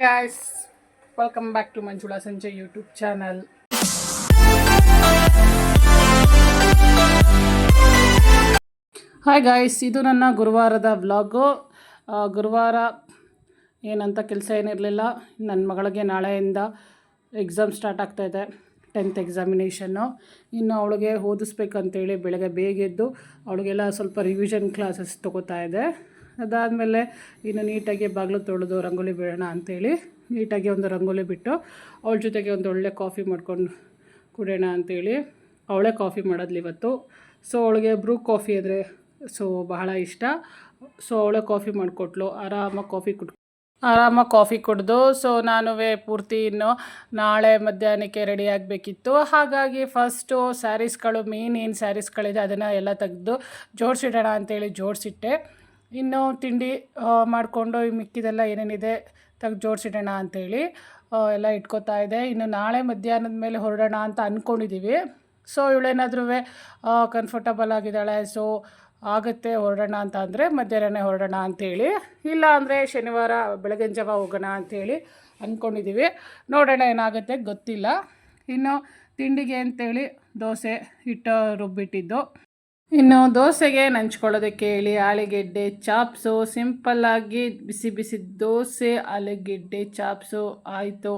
guys welcome back to Manjula sanjay YouTube channel hi guys ಇದು ನನ್ನ ಗುರುವಾರದ vlog. ಗುರುವಾರ ಏನಂತ ಕೆಲಸ ಏನಿರಲಿಲ್ಲ. ನನ್ನ ಮಗಳಿಗೆ ನಾಳೆಯಿಂದ ಎಕ್ಸಾಮ್ ಸ್ಟಾರ್ಟ್ ಆಗ್ತಾಯಿದೆ ಟೆಂತ್ ಎಕ್ಸಾಮಿನೇಷನ್ನು ಇನ್ನು ಅವಳಿಗೆ ಓದಿಸ್ಬೇಕಂತೇಳಿ ಬೆಳಗ್ಗೆ ಬೇಗ ಎದ್ದು, ಅವಳಿಗೆಲ್ಲ ಸ್ವಲ್ಪ ರಿವಿಷನ್ ಕ್ಲಾಸಸ್ ತೊಗೋತಾ ಇದೆ. ಅದಾದಮೇಲೆ ಇನ್ನು ನೀಟಾಗಿ ಬಾಗಿಲು ತೊಳೆದು ರಂಗೋಲಿ ಬಿಡೋಣ ಅಂಥೇಳಿ ನೀಟಾಗಿ ಒಂದು ರಂಗೋಲಿ ಬಿಟ್ಟು ಅವಳ ಜೊತೆಗೆ ಒಂದು ಒಳ್ಳೆ ಕಾಫಿ ಮಾಡ್ಕೊಂಡು ಕುಡಿಯೋಣ ಅಂಥೇಳಿ ಅವಳೇ ಕಾಫಿ ಮಾಡೋದ್ಲು ಇವತ್ತು. ಸೊ ಅವಳಿಗೆ ಬ್ರೂ ಕಾಫಿ ಅಂದರೆ ಸೊ ಬಹಳ ಇಷ್ಟ. ಸೊ ಅವಳೇ ಕಾಫಿ ಮಾಡಿಕೊಟ್ಲು. ಆರಾಮಾಗಿ ಕಾಫಿ ಕುಡ್ ಆರಾಮಾಗಿ ಕಾಫಿ ಕುಡಿದು ಸೊ ನಾನು ಪೂರ್ತಿ ಇನ್ನು ನಾಳೆ ಮಧ್ಯಾಹ್ನಕ್ಕೆ ರೆಡಿ ಆಗಬೇಕಿತ್ತು. ಹಾಗಾಗಿ ಫಸ್ಟು ಸ್ಯಾರೀಸ್ಗಳು ಮೇನ್ ಏನು ಸ್ಯಾರೀಸ್ಗಳಿದೆ ಅದನ್ನು ಎಲ್ಲ ತೆಗೆದು ಜೋಡಿಸಿಡೋಣ ಅಂತೇಳಿ ಜೋಡಿಸಿಟ್ಟೆ. ಇನ್ನು ತಿಂಡಿ ಮಾಡಿಕೊಂಡು ಮಿಕ್ಕಿದೆಲ್ಲ ಏನೇನಿದೆ ತೆಗ್ದು ಜೋಡಿಸಿಡೋಣ ಅಂಥೇಳಿ ಎಲ್ಲ ಇಟ್ಕೋತಾ ಇದೆ. ಇನ್ನು ನಾಳೆ ಮಧ್ಯಾಹ್ನದ ಮೇಲೆ ಹೊರಡೋಣ ಅಂತ ಅಂದ್ಕೊಂಡಿದ್ದೀವಿ ಸೊ ಇವಳೇನಾದ್ರೂ ಕಂಫರ್ಟಬಲ್ ಆಗಿದ್ದಾಳೆ ಸೊ ಆಗುತ್ತೆ ಹೊರಡೋಣ ಅಂತ ಅಂದರೆ ಮಧ್ಯಾಹ್ನನೇ ಹೊರಡೋಣ ಅಂಥೇಳಿ ಇಲ್ಲ ಅಂದರೆ ಶನಿವಾರ ಬೆಳಗಿನ ಜಾವ ಹೋಗೋಣ ಅಂಥೇಳಿ ಅಂದ್ಕೊಂಡಿದ್ದೀವಿ ನೋಡೋಣ ಏನಾಗುತ್ತೆ, ಗೊತ್ತಿಲ್ಲ. ಇನ್ನು ತಿಂಡಿಗೆ ಅಂತೇಳಿ ದೋಸೆ ಹಿಟ್ಟು ರುಬ್ಬಿಟ್ಟಿದ್ದು. ಇನ್ನು ದೋಸೆಗೆ ನಂಚ್ಕೊಳ್ಳೋದಕ್ಕೆ ಹೇಳಿ. ಆಲೂಗೆಡ್ಡೆ, ಚಾಪ್ಸು. ಸಿಂಪಲ್ಲಾಗಿ ಬಿಸಿ ಬಿಸಿ ದೋಸೆ, ಆಲೂಗೆಡ್ಡೆ, ಚಾಪ್ಸು. ಆಯಿತು.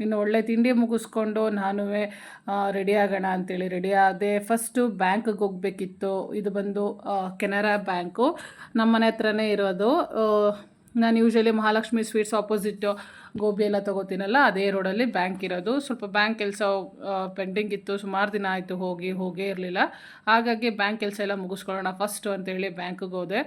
ಇನ್ನು ಒಳ್ಳೆ ತಿಂಡಿ ಮುಗಿಸ್ಕೊಂಡು ನಾನು ರೆಡಿ ಆಗೋಣ ಅಂತೇಳಿ. ರೆಡಿ ಆದೆ ಫಸ್ಟು ಬ್ಯಾಂಕ್ಗೆ ಹೋಗಬೇಕಿತ್ತು. ಇದು ಬಂದು ಕೆನರಾ ಬ್ಯಾಂಕು. ನಮ್ಮ ಮನೆ ಹತ್ರನೇ ಇರೋದು ನಾನು usually Mahalakshmi sweets opposite gobi ಎಲ್ಲ ತೊಗೋತೀನಲ್ಲ, ಅದೇ ರೋಡಲ್ಲಿ ಬ್ಯಾಂಕ್ ಇರೋದು. ಸ್ವಲ್ಪ ಬ್ಯಾಂಕ್ ಕೆಲಸ ಪೆಂಡಿಂಗ್ ಇತ್ತು, ಸುಮಾರು ದಿನ ಆಯಿತು ಹೋಗಿ, ಹೋಗೇ ಇರಲಿಲ್ಲ. ಹಾಗಾಗಿ ಬ್ಯಾಂಕ್ ಕೆಲಸ ಎಲ್ಲ ಮುಗಿಸ್ಕೊಳ್ಳೋಣ ಫಸ್ಟು ಅಂತೇಳಿ ಬ್ಯಾಂಕಿಗೆ ಹೋದೆ.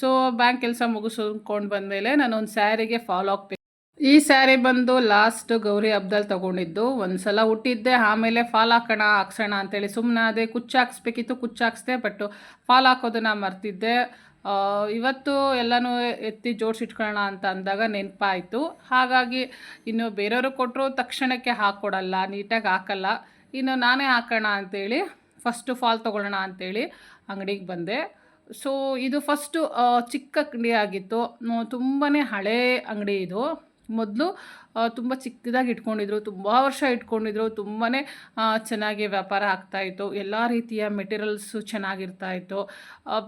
ಸೊ ಬ್ಯಾಂಕ್ ಕೆಲಸ ಮುಗಿಸ್ಕೊಂಡು ಬಂದಮೇಲೆ ಒಂದು ಸ್ಯಾರಿಗೆ ಫಾಲೋ ಆಗ್ತೀನಿ ಈ ಸ್ಯಾರಿ ಬಂದು ಲಾಸ್ಟ್ ಗೌರಿ ಹಬ್ಬದಲ್ಲಿ ತೊಗೊಂಡಿದ್ದು. ಒಂದು ಸಲ ಹುಟ್ಟಿದ್ದೆ ಆಮೇಲೆ ಫಾಲ್ ಹಾಕೋಣ, ಹಾಕ್ಸೋಣ ಅಂತೇಳಿ ಸುಮ್ಮನೆ ಅದೇ ಕುಚ್ಚು ಹಾಕ್ಸ್ಬೇಕಿತ್ತು ಕುಚ್ಚು ಹಾಕ್ಸ್ದೆ ಬಟ್ ಫಾಲ್ ಹಾಕೋದನ್ನು ಮರ್ತಿದ್ದೆ. ಇವತ್ತು ಎಲ್ಲನೂ ಎತ್ತಿ ಜೋಡಿಸಿಟ್ಕೊಳ್ಳೋಣ ಅಂತ ಅಂದಾಗ ನೆನಪಾಯಿತು. ಹಾಗಾಗಿ ಇನ್ನು ಬೇರೆಯವರು ಕೊಟ್ಟರು ತಕ್ಷಣಕ್ಕೆ ಹಾಕ್ಕೊಡಲ್ಲ ನೀಟಾಗಿ ಹಾಕಲ್ಲ. ಇನ್ನು ನಾನೇ ಹಾಕೋಣ ಅಂಥೇಳಿ ಫಸ್ಟು ಫಾಲ್ ತೊಗೊಳ್ಳೋಣ ಅಂಥೇಳಿ ಅಂಗಡಿಗೆ ಬಂದೆ. ಸೊ ಇದು ಫಸ್ಟು ಚಿಕ್ಕ ಅಂಗಡಿ ಆಗಿತ್ತು. ತುಂಬಾ ಹಳೇ ಅಂಗಡಿ ಇದು. ಮೊದಲು ತುಂಬ ಚಿಕ್ಕದಾಗಿ ಇಟ್ಕೊಂಡಿದ್ರು, ತುಂಬ ವರ್ಷ ಇಟ್ಕೊಂಡಿದ್ರು ತುಂಬಾ ಚೆನ್ನಾಗಿ ವ್ಯಾಪಾರ ಆಗ್ತಾಯಿತ್ತು ಎಲ್ಲ ರೀತಿಯ ಮೆಟೀರಿಯಲ್ಸು ಚೆನ್ನಾಗಿರ್ತಾಯಿತ್ತು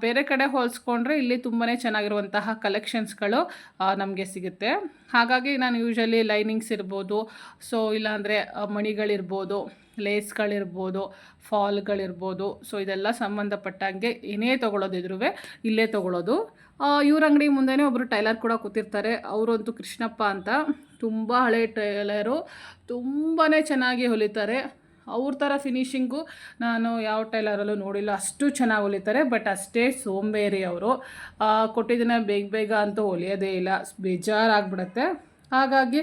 ಬೇರೆ ಕಡೆ ಹೋಲಿಸ್ಕೊಂಡ್ರೆ ಇಲ್ಲಿ ತುಂಬಾ ಚೆನ್ನಾಗಿರುವಂತಹ ಕಲೆಕ್ಷನ್ಸ್ಗಳು ನಮಗೆ ಸಿಗುತ್ತೆ. ಹಾಗಾಗಿ ನಾನು ಯೂಶಲಿ ಲೈನಿಂಗ್ಸ್ ಇರ್ಬೋದು ಸೊ ಇಲ್ಲಾಂದರೆ ಮಣಿಗಳಿರ್ಬೋದು ಲೇಸ್ಗಳಿರ್ಬೋದು ಫಾಲ್ಗಳಿರ್ಬೋದು ಸೊ ಇದೆಲ್ಲ ಸಂಬಂಧಪಟ್ಟಂಗೆ ಏನೇ ತೊಗೊಳೋದಿದ್ರು ಇಲ್ಲೇ ತೊಗೊಳೋದು. ಇವ್ರ ಅಂಗಡಿ ಮುಂದೆನೇ ಒಬ್ಬರು ಟೈಲರ್ ಕೂಡ ಕೂತಿರ್ತಾರೆ. ಅವರಂತೂ ಕೃಷ್ಣಪ್ಪ ಅಂತ. ತುಂಬ ಹಳೆ ಟೈಲರು. ತುಂಬಾ ಚೆನ್ನಾಗಿ ಹೊಲಿತಾರೆ. ಅವ್ರ ಥರ ಫಿನಿಷಿಂಗು ನಾನು ಯಾವ ಟೈಲರಲ್ಲೂ ನೋಡಿಲ್ಲ. ಅಷ್ಟು ಚೆನ್ನಾಗಿ ಹೊಲಿತಾರೆ, ಬಟ್ ಅಷ್ಟೇ ಸೋಂಬೇರಿ ಅವರು. ಕೊಟ್ಟಿದ್ದನ್ನ ಬೇಗ ಬೇಗ ಅಂತೂ ಹೊಲಿಯೋದೇ ಇಲ್ಲ. ಬೇಜಾರಾಗ್ಬಿಡತ್ತೆ. ಹಾಗಾಗಿ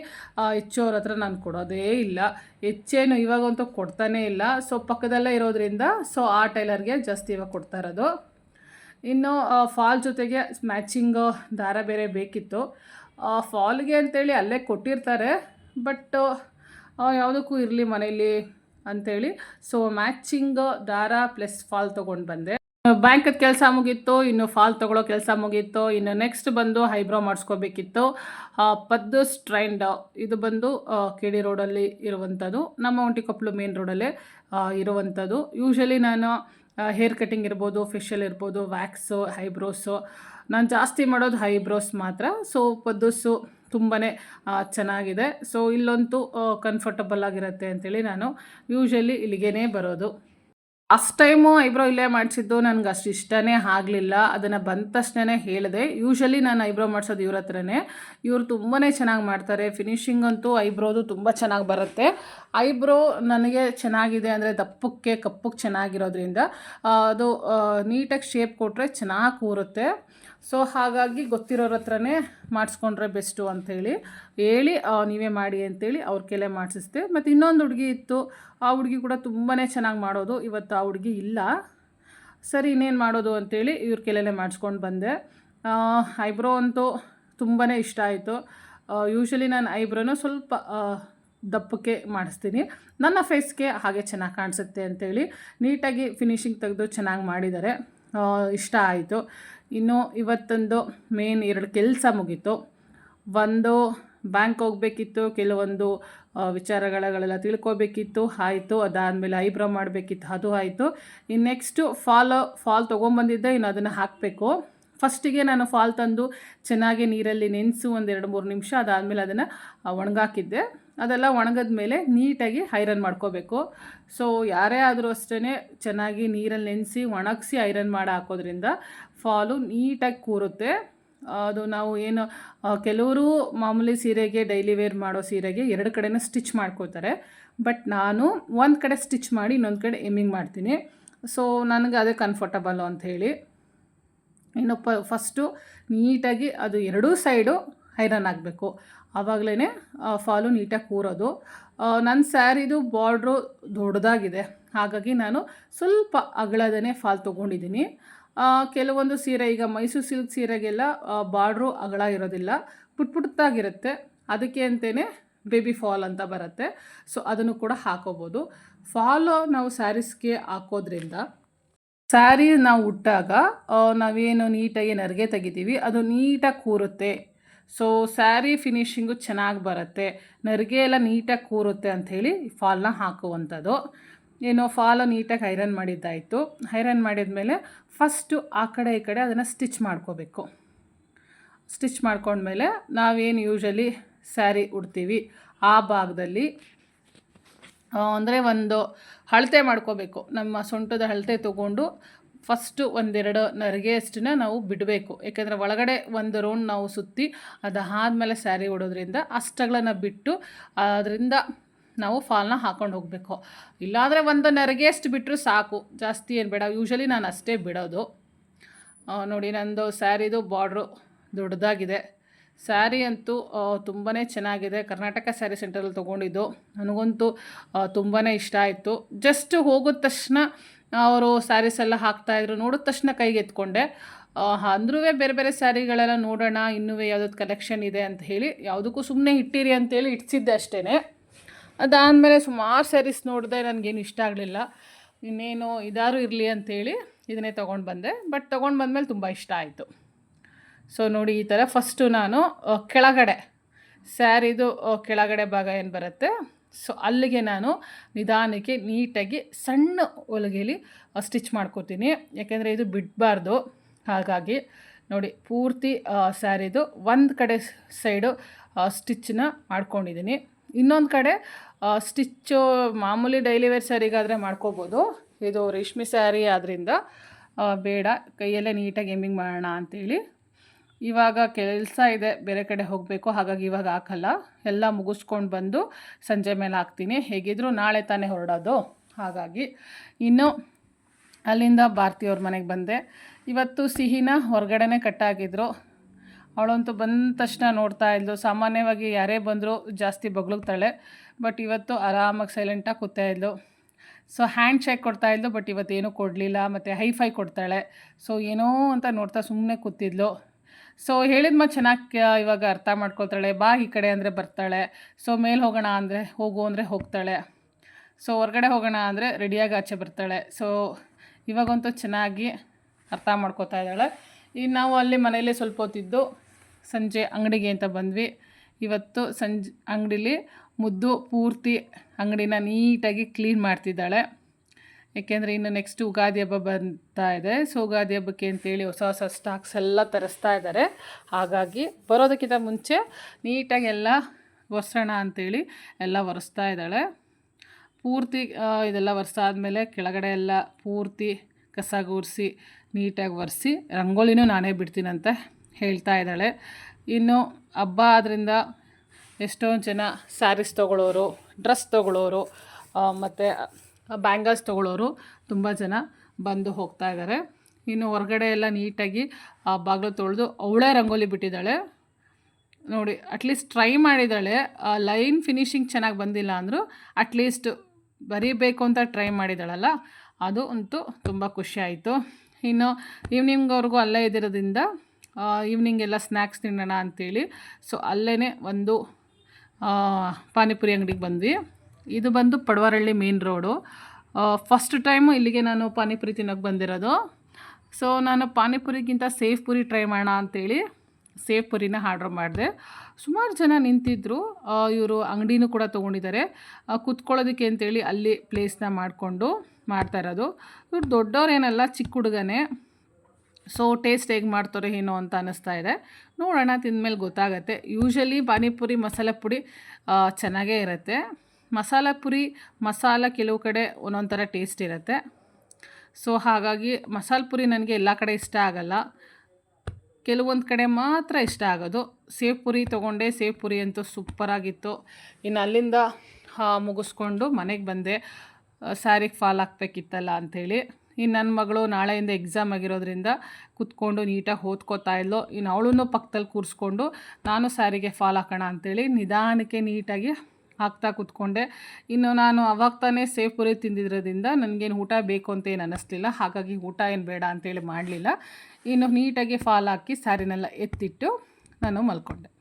ಹೆಚ್ಚು ಅವ್ರ ಹತ್ರ ನಾನು ಕೊಡೋದೇ ಇಲ್ಲ. ಹೆಚ್ಚೇನು ಇವಾಗಂತೂ ಕೊಡ್ತಾನೇ ಇಲ್ಲ. ಸೊ, ಪಕ್ಕದಲ್ಲೇ ಇರೋದ್ರಿಂದ, ಸೊ, ಆ ಟೈಲರ್ಗೆ ಜಾಸ್ತಿ ಇವಾಗ ಕೊಡ್ತಾ ಇರೋದು. ಇನ್ನು ಫಾಲ್ ಜೊತೆಗೆ ಮ್ಯಾಚಿಂಗ್ ದಾರ ಬೇರೆ ಬೇಕಿತ್ತು. ಫಾಲ್ಗೆ ಅಂತೇಳಿ ಅಲ್ಲೇ ಕೊಟ್ಟಿರ್ತಾರೆ ಬಟ್ ಯಾವುದಕ್ಕೂ ಇರಲಿ ಮನೇಲಿ ಅಂಥೇಳಿ ಸೊ ಮ್ಯಾಚಿಂಗ್ ದಾರ ಪ್ಲಸ್ ಫಾಲ್ ತೊಗೊಂಡು ಬಂದೆ. ಬ್ಯಾಂಕದ ಕೆಲಸ ಮುಗೀತು, ಇನ್ನು ಫಾಲ್ ತೊಗೊಳ್ಳೋ ಕೆಲಸ ಮುಗೀತು, ಇನ್ನು ನೆಕ್ಸ್ಟ್ ಬಂದು ಹೈಬ್ರೋ ಮಾಡಿಸ್ಕೋಬೇಕಿತ್ತು. ಪದ್ದು ಸ್ಟ್ರೈಂಡ್ ಇದು ಬಂದು ಕೆ ಡಿ ರೋಡಲ್ಲಿ ಇರುವಂಥದ್ದು ನಮ್ಮ ಒಂಟಿಕೊಪ್ಪಲು ಮೇನ್ ರೋಡಲ್ಲೇ ಇರುವಂಥದ್ದು ಯೂಶ್ವಲಿ ನಾನು ಹೇರ್ ಕಟಿಂಗ್ ಇರ್ಬೋದು ಫೇಶಿಯಲ್ ಇರ್ಬೋದು ವ್ಯಾಕ್ಸು ಹೈಬ್ರೋಸು ನಾನು ಜಾಸ್ತಿ ಮಾಡೋದು ಹೈಬ್ರೋಸ್ ಮಾತ್ರ. ಸೊ ಪದ್ದುಸು ತುಂಬಾ ಚೆನ್ನಾಗಿದೆ. ಸೊ ಇಲ್ಲಂತೂ ಕಂಫರ್ಟಬಲ್ ಆಗಿರುತ್ತೆ ಅಂಥೇಳಿ ನಾನು ಯೂಶ್ವಲಿ ಇಲ್ಲಿಗೇ ಬರೋದು. ಫಸ್ಟ್ ಟೈಮು ಐಬ್ರೋ ಇಲ್ಲೇ ಮಾಡಿಸಿದ್ದು ನನಗೆ ಅಷ್ಟು ಇಷ್ಟನೇ ಆಗಲಿಲ್ಲ. ಅದನ್ನು ಬಂದ ತಕ್ಷಣನೇ ಹೇಳಿದೆ. ಯೂಶ್ವಲಿ ನಾನು ಐಬ್ರೋ ಮಾಡಿಸೋದು ಇವ್ರ ಹತ್ರನೇ. ಇವರು ತುಂಬಾ ಚೆನ್ನಾಗಿ ಮಾಡ್ತಾರೆ. ಫಿನಿಷಿಂಗ್ ಅಂತೂ ಐಬ್ರೋದು ತುಂಬ ಚೆನ್ನಾಗಿ ಬರುತ್ತೆ. ಐಬ್ರೋ ನನಗೆ ಚೆನ್ನಾಗಿದೆ ಅಂದರೆ ದಪ್ಪಕ್ಕೆ, ಕಪ್ಪಕ್ಕೆ ಚೆನ್ನಾಗಿರೋದ್ರಿಂದ ಅದು ನೀಟಾಗಿ ಶೇಪ್ ಕೊಟ್ಟರೆ ಚೆನ್ನಾಗಿ ಕೂರುತ್ತೆ. ಸೊ ಹಾಗಾಗಿ ಗೊತ್ತಿರೋರ ಹತ್ರನೇ ಮಾಡಿಸ್ಕೊಂಡ್ರೆ ಬೆಸ್ಟು ಅಂಥೇಳಿ. ಹೇಳಿ ನೀವೇ ಮಾಡಿ ಅಂತೇಳಿ ಅವ್ರ ಕೆಲೆ ಮಾಡಿಸಿಸ್ದೆ ಮತ್ತು ಇನ್ನೊಂದು ಹುಡುಗಿ ಇತ್ತು. ಆ ಹುಡುಗಿ ಕೂಡ ತುಂಬಾ ಚೆನ್ನಾಗಿ ಮಾಡೋದು. ಇವತ್ತು ಆ ಹುಡುಗಿ ಇಲ್ಲ. ಸರಿ, ಇನ್ನೇನು ಮಾಡೋದು ಅಂಥೇಳಿ ಇವ್ರ ಕೆಲೆನೇ ಮಾಡಿಸ್ಕೊಂಡು ಬಂದೆ. ಐಬ್ರೋ ಅಂತೂ ತುಂಬಾ ಇಷ್ಟ ಆಯಿತು. ಯೂಶ್ವಲಿ ನಾನು ಐಬ್ರೋನೂ ಸ್ವಲ್ಪ ದಪ್ಪಕ್ಕೆ ಮಾಡಿಸ್ತೀನಿ. ನನ್ನ ಫೇಸ್ಗೆ ಹಾಗೆ ಚೆನ್ನಾಗಿ ಕಾಣಿಸುತ್ತೆ ಅಂಥೇಳಿ ನೀಟಾಗಿ ಫಿನಿಶಿಂಗ್ ತೆಗೆದು ಚೆನ್ನಾಗಿ ಮಾಡಿದ್ದಾರೆ. ಇಷ್ಟ ಆಯಿತು. ಇನ್ನು ಇವತ್ತೊಂದು ಮೇನ್ ಎರಡು ಕೆಲಸ ಮುಗೀತು. ಒಂದು ಬ್ಯಾಂಕ್ ಹೋಗಬೇಕಿತ್ತು, ಕೆಲವೊಂದು ವಿಚಾರಗಳೆಲ್ಲ ತಿಳ್ಕೊಬೇಕಿತ್ತು, ಆಯಿತು. ಅದಾದಮೇಲೆ ಐಬ್ರೋ ಮಾಡಬೇಕಿತ್ತು, ಅದು ಆಯಿತು. ಇನ್ನು ನೆಕ್ಸ್ಟು ಫಾಲ್ ಫಾಲ್ ತೊಗೊಂಬಂದಿದ್ದೆ, ಇನ್ನು ಅದನ್ನು ಹಾಕಬೇಕು. ಫಸ್ಟಿಗೆ ನಾನು ಫಾಲ್ ತಂದು ಚೆನ್ನಾಗಿ ನೀರಲ್ಲಿ ನೆನೆಸು ಒಂದು ಎರಡು ಮೂರು ನಿಮಿಷ, ಅದಾದಮೇಲೆ ಅದನ್ನು ಒಣಗಾಕಿದ್ದೆ. ಅದೆಲ್ಲ ಒಣಗಿದ ಮೇಲೆ ನೀಟಾಗಿ ಐರನ್ ಮಾಡ್ಕೋಬೇಕು. ಸೊ ಯಾರೇ ಆದರೂ ಅಷ್ಟೇ ಚೆನ್ನಾಗಿ ನೀರಲ್ಲಿ ನೆನೆಸಿ ಒಣಗಿಸಿ ಐರನ್ ಮಾಡಿ ಹಾಕೋದ್ರಿಂದ ಫಾಲು ನೀಟಾಗಿ ಕೂರುತ್ತೆ. ಅದು ನಾವು ಏನು ಕೆಲವರು ಮಾಮೂಲಿ ಸೀರೆಗೆ ಡೈಲಿ ವೇರ್ ಮಾಡೋ ಸೀರೆಗೆ ಎರಡು ಕಡೆನೂ ಸ್ಟಿಚ್ ಮಾಡ್ಕೋತಾರೆ. ಬಟ್ ನಾನು ಒಂದು ಕಡೆ ಸ್ಟಿಚ್ ಮಾಡಿ ಇನ್ನೊಂದು ಕಡೆ ಎಮ್ಮಿಂಗ್ ಮಾಡ್ತೀನಿ. ಸೊ ನನಗೆ ಅದೇ ಕಂಫರ್ಟಬಲ್ಲು ಅಂತ ಹೇಳಿ. ಇನ್ನು ಪ ಫಸ್ಟು ನೀಟಾಗಿ ಅದು ಎರಡೂ ಸೈಡು ಐರನ್ ಆಗಬೇಕು ಆವಾಗಲೇ ಫಾಲು ನೀಟಾಗಿ ಕೂರೋದು. ನನ್ನ ಸ್ಯಾರಿದು ಬಾರ್ಡ್ರು ದೊಡ್ಡದಾಗಿದೆ. ಹಾಗಾಗಿ ನಾನು ಸ್ವಲ್ಪ ಅಗಳದನೇ ಫಾಲ್ ತೊಗೊಂಡಿದ್ದೀನಿ. ಕೆಲವೊಂದು ಸೀರೆ, ಈಗ ಮೈಸೂರು ಸಿಲ್ಕ್ ಸೀರೆಗೆಲ್ಲ ಬಾರ್ಡ್ರು ಅಗಳ ಇರೋದಿಲ್ಲ. ಪುಟ್ ಪುಟ್ಟದಾಗಿರುತ್ತೆ ಅದಕ್ಕೆ ಅಂತೇ ಬೇಬಿ ಫಾಲ್ ಅಂತ ಬರುತ್ತೆ. ಸೊ, ಅದನ್ನು ಕೂಡ ಹಾಕೋಬೋದು. ಫಾಲು ನಾವು ಸ್ಯಾರೀಸ್ಗೆ ಹಾಕೋದ್ರಿಂದ ಸ್ಯಾರಿ ನಾವು ಉಟ್ಟಾಗ ನಾವೇನು ನೀಟಾಗಿ ನರಿಗೆ ತೆಗಿತೀವಿ, ಅದು ನೀಟಾಗಿ ಕೂರುತ್ತೆ. ಸೊ ಸ್ಯಾರಿ ಫಿನಿಶಿಂಗು ಚೆನ್ನಾಗಿ ಬರುತ್ತೆ. ನರಿಗೆ ಎಲ್ಲ ನೀಟಾಗಿ ಕೂರುತ್ತೆ ಅಂಥೇಳಿ ಫಾಲ್ನ ಹಾಕುವಂಥದ್ದು. ಏನೋ ಫಾಲು ನೀಟಾಗಿ ಐರನ್ ಮಾಡಿದ್ದಾಯಿತು. ಐರನ್ ಮಾಡಿದ್ಮೇಲೆ ಫಸ್ಟು ಆ ಕಡೆ ಈ ಕಡೆ ಅದನ್ನು ಸ್ಟಿಚ್ ಮಾಡ್ಕೋಬೇಕು. ಸ್ಟಿಚ್ ಮಾಡ್ಕೊಂಡ್ಮೇಲೆ ನಾವೇನು ಯೂಶಲಿ ಸ್ಯಾರಿ ಉಡ್ತೀವಿ. ಆ ಭಾಗದಲ್ಲಿ ಅಂದರೆ ಒಂದು ಅಳತೆ ಮಾಡ್ಕೋಬೇಕು. ನಮ್ಮ ಸೊಂಟದ ಅಳತೆ ತೊಗೊಂಡು ಫಸ್ಟು ಒಂದೆರಡು ನರಿಗೆಯಷ್ಟನ್ನ ನಾವು ಬಿಡಬೇಕು. ಯಾಕೆಂದರೆ ಒಳಗಡೆ ಒಂದು ರೌಂಡ್ ನಾವು ಸುತ್ತಿ ಅದಾದಮೇಲೆ ಸ್ಯಾರಿ ಉಡೋದ್ರಿಂದ ಅಷ್ಟಗಳನ್ನು ಬಿಟ್ಟು ಅದರಿಂದ ನಾವು ಫಾಲ್ನ ಹಾಕೊಂಡು ಹೋಗಬೇಕು. ಇಲ್ಲಾಂದರೆ ಒಂದು ನರಿಗೆಯಷ್ಟು ಬಿಟ್ಟರು ಸಾಕು. ಜಾಸ್ತಿ ಏನು ಬೇಡ. ಯೂಶಲಿ ನಾನು ಅಷ್ಟೇ ಬಿಡೋದು. ನೋಡಿ ನಂದು ಸ್ಯಾರಿದು ಬಾರ್ಡ್ರು ದೊಡ್ಡದಾಗಿದೆ. ಸ್ಯಾರಿ ಅಂತೂ ತುಂಬಾ ಚೆನ್ನಾಗಿದೆ. ಕರ್ನಾಟಕ ಸ್ಯಾರಿ ಸೆಂಟ್ರಲ್ಲಿ ತೊಗೊಂಡಿದ್ದು. ನನಗಂತೂ ತುಂಬಾ ಇಷ್ಟ ಆಯಿತು. ಜಸ್ಟ್ ಹೋಗಿದ ತಕ್ಷಣ ಅವರು ಸ್ಯಾರೀಸ್ ಎಲ್ಲ ಹಾಕ್ತಾಯಿದ್ರು ನೋಡಿದ ತಕ್ಷಣ ಕೈಗೆ ಎತ್ಕೊಂಡೆ. ಅಂದ್ರೂ ಬೇರೆ ಬೇರೆ ಸ್ಯಾರಿಗಳೆಲ್ಲ ನೋಡೋಣ ಇನ್ನೂ ಯಾವುದಾದ್ರು ಕಲೆಕ್ಷನ್ ಇದೆ ಅಂತ ಹೇಳಿ ಯಾವುದಕ್ಕೂ ಸುಮ್ಮನೆ ಇಟ್ಟಿರಿ ಅಂತೇಳಿ ಇಟ್ಸಿದ್ದೆ ಅಷ್ಟೇ ಅದಾದಮೇಲೆ ಸುಮಾರು ಸ್ಯಾರೀಸ್ ನೋಡಿದೆ ನನಗೇನು ಇಷ್ಟ ಆಗಲಿಲ್ಲ. ಇನ್ನೇನು ಇದಾರು ಇರಲಿ ಅಂತೇಳಿ ಇದನ್ನೇ ತೊಗೊಂಡು ಬಂದೆ. ಬಟ್ ತೊಗೊಂಡು ಬಂದಮೇಲೆ ತುಂಬ ಇಷ್ಟ ಆಯಿತು. ಸೊ ನೋಡಿ ಈ ಥರ ಫಸ್ಟು ನಾನು ಕೆಳಗಡೆ ಸ್ಯಾರಿದು ಕೆಳಗಡೆ ಭಾಗ ಏನು ಬರುತ್ತೆ? ಸೊ ಅಲ್ಲಿಗೆ ನಾನು ನಿಧಾನಕ್ಕೆ ನೀಟಾಗಿ ಸಣ್ಣ ಹೊಲಿಗೆಲಿ ಸ್ಟಿಚ್ ಮಾಡ್ಕೊತೀನಿ. ಯಾಕೆಂದರೆ ಇದು ಬಿಡಬಾರ್ದು. ಹಾಗಾಗಿ ನೋಡಿ, ಪೂರ್ತಿ ಸ್ಯಾರಿದು ಒಂದು ಕಡೆ ಸೈಡು ಸ್ಟಿಚ್ಚನ್ನ ಮಾಡ್ಕೊಂಡಿದ್ದೀನಿ. ಇನ್ನೊಂದು ಕಡೆ ಸ್ಟಿಚ್ಚು ಮಾಮೂಲಿ ಡೈಲಿ ವೇರ್ ಸ್ಯಾರಿಗಾದರೆ ಮಾಡ್ಕೋಬೋದು. ಇದು ರೇಷ್ಮೆ ಸ್ಯಾರಿ ಆದ್ದರಿಂದ ಬೇಡ. ಕೈಯಲ್ಲೇ ನೀಟಾಗಿ ಎಮ್ಮಿಂಗ್ ಮಾಡೋಣ ಅಂತೇಳಿ ಇವಾಗ ಕೆಲಸ ಇದೆ, ಬೇರೆ ಕಡೆ ಹೋಗಬೇಕು, ಹಾಗಾಗಿ ಇವಾಗ ಹಾಕಲ್ಲ. ಎಲ್ಲ ಮುಗಿಸ್ಕೊಂಡು ಬಂದು ಸಂಜೆ ಮೇಲೆ ಹಾಕ್ತೀನಿ. ಹೇಗಿದ್ದರೂ ನಾಳೆ ತಾನೇ ಹೊರಡೋದು. ಹಾಗಾಗಿ ಇನ್ನು ಅಲ್ಲಿಂದ ಭಾರತಿಯವ್ರ ಮನೆಗೆ ಬಂದೆ. ಇವತ್ತು ಸಿಹಿನ ಹೊರಗಡೆನೇ ಕಟ್ಟಾಗಿದ್ರು. ಅವಳಂತೂ ಬಂದ ತಕ್ಷಣ ನೋಡ್ತಾ ಇದ್ಲು. ಸಾಮಾನ್ಯವಾಗಿ ಯಾರೇ ಬಂದರೂ ಜಾಸ್ತಿ ಬಗ್ಲುಗ್ತಾಳೆ ಬಟ್ ಇವತ್ತು ಆರಾಮಾಗಿ ಸೈಲೆಂಟಾಗಿ ಕೂತಾ ಇದ್ಲು. ಸೊ ಹ್ಯಾಂಡ್ ಶೇಕ್ ಕೊಡ್ತಾ ಇದ್ಲು, ಬಟ್ ಇವತ್ತೇನೂ ಕೊಡಲಿಲ್ಲ. ಮತ್ತು ಹೈಫೈ ಕೊಡ್ತಾಳೆ. ಸೊ, ಏನೋ ಅಂತ ನೋಡ್ತಾ ಸುಮ್ಮನೆ ಕೂತಿದ್ಲು. ಸೊ ಹೇಳಿದ ಮತ್ತೆ ಚೆನ್ನಾಗಿ ಇವಾಗ ಅರ್ಥ ಮಾಡ್ಕೊಳ್ತಾಳೆ. ಬಾ ಈ ಕಡೆ ಅಂದರೆ ಬರ್ತಾಳೆ. ಸೊ ಮೇಲೆ ಹೋಗೋಣ ಅಂದರೆ ಹೋಗು ಅಂದರೆ ಹೋಗ್ತಾಳೆ. ಸೊ ಹೊರಗಡೆ ಹೋಗೋಣ ಅಂದರೆ ರೆಡಿಯಾಗಿ ಆಚೆ ಬರ್ತಾಳೆ. ಸೊ ಇವಾಗಂತೂ ಚೆನ್ನಾಗಿ ಅರ್ಥ ಮಾಡ್ಕೋತಾ ಇದ್ದಾಳೆ. ಈಗ ನಾವು ಅಲ್ಲಿ ಮನೇಲಿ ಸ್ವಲ್ಪ ಹೊತ್ತಿದ್ದು ಸಂಜೆ ಅಂಗಡಿಗೆ ಅಂತ ಬಂದ್ವಿ. ಇವತ್ತು ಸಂಜೆ, ಅಂಗಡೀಲಿ ಮುದ್ದು ಪೂರ್ತಿ ಅಂಗಡಿನ ನೀಟಾಗಿ ಕ್ಲೀನ್ ಮಾಡ್ತಿದ್ದಾಳೆ. ಏಕೆಂದರೆ ಇನ್ನು ನೆಕ್ಸ್ಟ್ ಉಗಾದಿ ಹಬ್ಬ ಬರ್ತಾ ಇದೆ. ಸೊ ಉಗಾದಿ ಹಬ್ಬಕ್ಕೆ ಅಂತೇಳಿ ಹೊಸ ಹೊಸ ಸ್ಟಾಕ್ಸ್ ಎಲ್ಲ ತರಿಸ್ತಾ ಇದ್ದಾರೆ. ಹಾಗಾಗಿ ಬರೋದಕ್ಕಿಂತ ಮುಂಚೆ ನೀಟಾಗಿ ಎಲ್ಲ ಒರೆಸೋಣ ಅಂತೇಳಿ ಎಲ್ಲ ಒರೆಸ್ತಾ ಇದ್ದಾಳೆ. ಪೂರ್ತಿ ಇದೆಲ್ಲ ಇದೆಲ್ಲ ಒರೆಸಾದ್ಮೇಲೆ ಕೆಳಗಡೆ ಎಲ್ಲ ಪೂರ್ತಿ ಕಸ ಗೂಡಿಸಿ ನೀಟಾಗಿ ಒರೆಸಿ ರಂಗೋಲಿನೂ ನಾನೇ ಬಿಡ್ತೀನಂತೆ ಹೇಳ್ತಾ ಇದ್ದಾಳೆ. ಇನ್ನು ಹಬ್ಬ ಆದ್ದರಿಂದ ಎಷ್ಟೊಂದು ಜನ ಸ್ಯಾರೀಸ್ ತೊಗೊಳ್ಳೋರು ಡ್ರೆಸ್ ತೊಗೊಳ್ಳೋರು ಮತ್ತು ಬ್ಯಾಂಗಲ್ಸ್ ತೊಗೊಳ್ಳೋರು ತುಂಬ ಜನ ಬಂದು ಹೋಗ್ತಾ ಇದ್ದಾರೆ ಇನ್ನು ಹೊರಗಡೆ ಎಲ್ಲ ನೀಟಾಗಿ, ಆ, ಬಾಗಿಲು ತೊಳೆದು ಅವಳೇ ರಂಗೋಲಿ ಬಿಟ್ಟಿದ್ದಾಳೆ. ನೋಡಿ ಅಟ್ಲೀಸ್ಟ್ ಟ್ರೈ ಮಾಡಿದ್ದಾಳೆ. ಲೈನ್ ಫಿನಿಶಿಂಗ್ ಚೆನ್ನಾಗಿ ಬಂದಿಲ್ಲ ಅಂದರೂ ಅಟ್ಲೀಸ್ಟ್ ಬರೀಬೇಕು ಅಂತ ಟ್ರೈ ಮಾಡಿದ್ದಾಳಲ್ಲ. ಅದು ಅಂತೂ ತುಂಬ ಖುಷಿ ಆಯಿತು. ಇನ್ನು ಈವ್ನಿಂಗ್ವರೆಗೂ ಅಲ್ಲೇ ಇದ್ದಿರೋದ್ರಿಂದ ಈವ್ನಿಂಗ್ ಎಲ್ಲ ಸ್ನ್ಯಾಕ್ಸ್ ತಿನ್ನೋಣ ಅಂತೇಳಿ. ಸೊ ಅಲ್ಲೇ ಒಂದು ಪಾನಿಪುರಿ ಅಂಗಡಿಗೆ ಬಂದ್ವಿ. ಇದು ಬಂದು Padavarahalli main road first time ಇಲ್ಲಿಗೆ ನಾನು ಪಾನಿಪುರಿ ತಿನ್ನೋಕ್ಕೆ ಬಂದಿರೋದು. ಸೊ ನಾನು ಪಾನಿಪುರಿಗಿಂತ ಸೇಫ್ ಪುರಿ ಟ್ರೈ ಮಾಡೋಣ ಅಂತೇಳಿ ಸೇಫ್ ಪುರಿನ ಆರ್ಡ್ರ್ ಮಾಡಿದೆ. ಸುಮಾರು ಜನ ನಿಂತಿದ್ದರು ಇವರು ಅಂಗಡಿನೂ ಕೂಡ ತೊಗೊಂಡಿದ್ದಾರೆ. ಕುತ್ಕೊಳ್ಳೋದಕ್ಕೆ ಅಂತೇಳಿ ಅಲ್ಲಿ ಪ್ಲೇಸ್ನ ಮಾಡಿಕೊಂಡು ಮಾಡ್ತಾ ಇರೋದು. ಇವ್ರು ದೊಡ್ಡವ್ರೇನಲ್ಲ ಚಿಕ್ಕ ಹುಡುಗನೇ. ಸೊ ಟೇಸ್ಟ್ ಹೇಗೆ ಮಾಡ್ತಾರೆ ಏನೋ ಅಂತ ಅನ್ನಿಸ್ತಾ ಇದೆ. ನೋಡೋಣ, ತಿಂದಮೇಲೆ ಗೊತ್ತಾಗತ್ತೆ. ಯೂಶಲಿ ಪಾನಿಪುರಿ, ಮಸಾಲೆ ಪುಡಿ ಚೆನ್ನಾಗೇ ಇರುತ್ತೆ. ಮಸಾಲ ಪುರಿ, ಮಸಾಲ ಕೆಲವು ಕಡೆ ಒಂದೊಂದು ಥರ ಟೇಸ್ಟ್ ಇರುತ್ತೆ. ಸೊ ಹಾಗಾಗಿ ಮಸಾಲ ಪುರಿ ನನಗೆ ಎಲ್ಲ ಕಡೆ ಇಷ್ಟ ಆಗಲ್ಲ. ಕೆಲವೊಂದು ಕಡೆ ಮಾತ್ರ ಇಷ್ಟ ಆಗೋದು. ಸೇವ್ ಪುರಿ ತೊಗೊಂಡೆ, ಸೇವ್ ಪುರಿ ಅಂತೂ ಸೂಪರಾಗಿತ್ತು ಇನ್ನು ಅಲ್ಲಿಂದ ಮುಗಿಸ್ಕೊಂಡು ಮನೆಗೆ ಬಂದೆ. ಸ್ಯಾರಿಗೆ ಫಾಲ್ ಹಾಕ್ಬೇಕಿತ್ತಲ್ಲ ಅಂಥೇಳಿ ಇನ್ನು ನನ್ನ ಮಗಳು ನಾಳೆಯಿಂದ ಎಕ್ಸಾಮ್ ಆಗಿರೋದ್ರಿಂದ ಕುತ್ಕೊಂಡು ನೀಟಾಗಿ ಓದ್ಕೋತಾ ಇದ್ಲು. ಇನ್ನು ಅವಳನ್ನು ಪಕ್ಕದಲ್ಲಿ ಕೂರಿಸ್ಕೊಂಡು ನಾನು ಸ್ಯಾರಿಗೆ ಫಾಲ್ ಹಾಕೋಣ ಅಂಥೇಳಿ ನಿಧಾನಕ್ಕೆ ನೀಟಾಗಿ ಹಾಕ್ತಾ ಕೂತ್ಕೊಂಡೆ. ಇನ್ನು ನಾನು ಅವಾಗ ತಾನೇ ಸೇವ್ ಪುರಿ ತಿಂದಿರೋದ್ರಿಂದ ನನಗೇನು ಊಟ ಬೇಕು ಅಂತ ಏನು ಅನ್ನಿಸ್ಲಿಲ್ಲ ಹಾಗಾಗಿ ಊಟ ಏನು ಬೇಡ ಅಂತೇಳಿ ಮಾಡಲಿಲ್ಲ. ಇನ್ನು ನೀಟಾಗಿ ಫಾಲ್ ಹಾಕಿ ಸ್ಯಾರಿನೆಲ್ಲ ಎತ್ತಿಟ್ಟು ನಾನು ಮಲ್ಕೊಂಡೆ.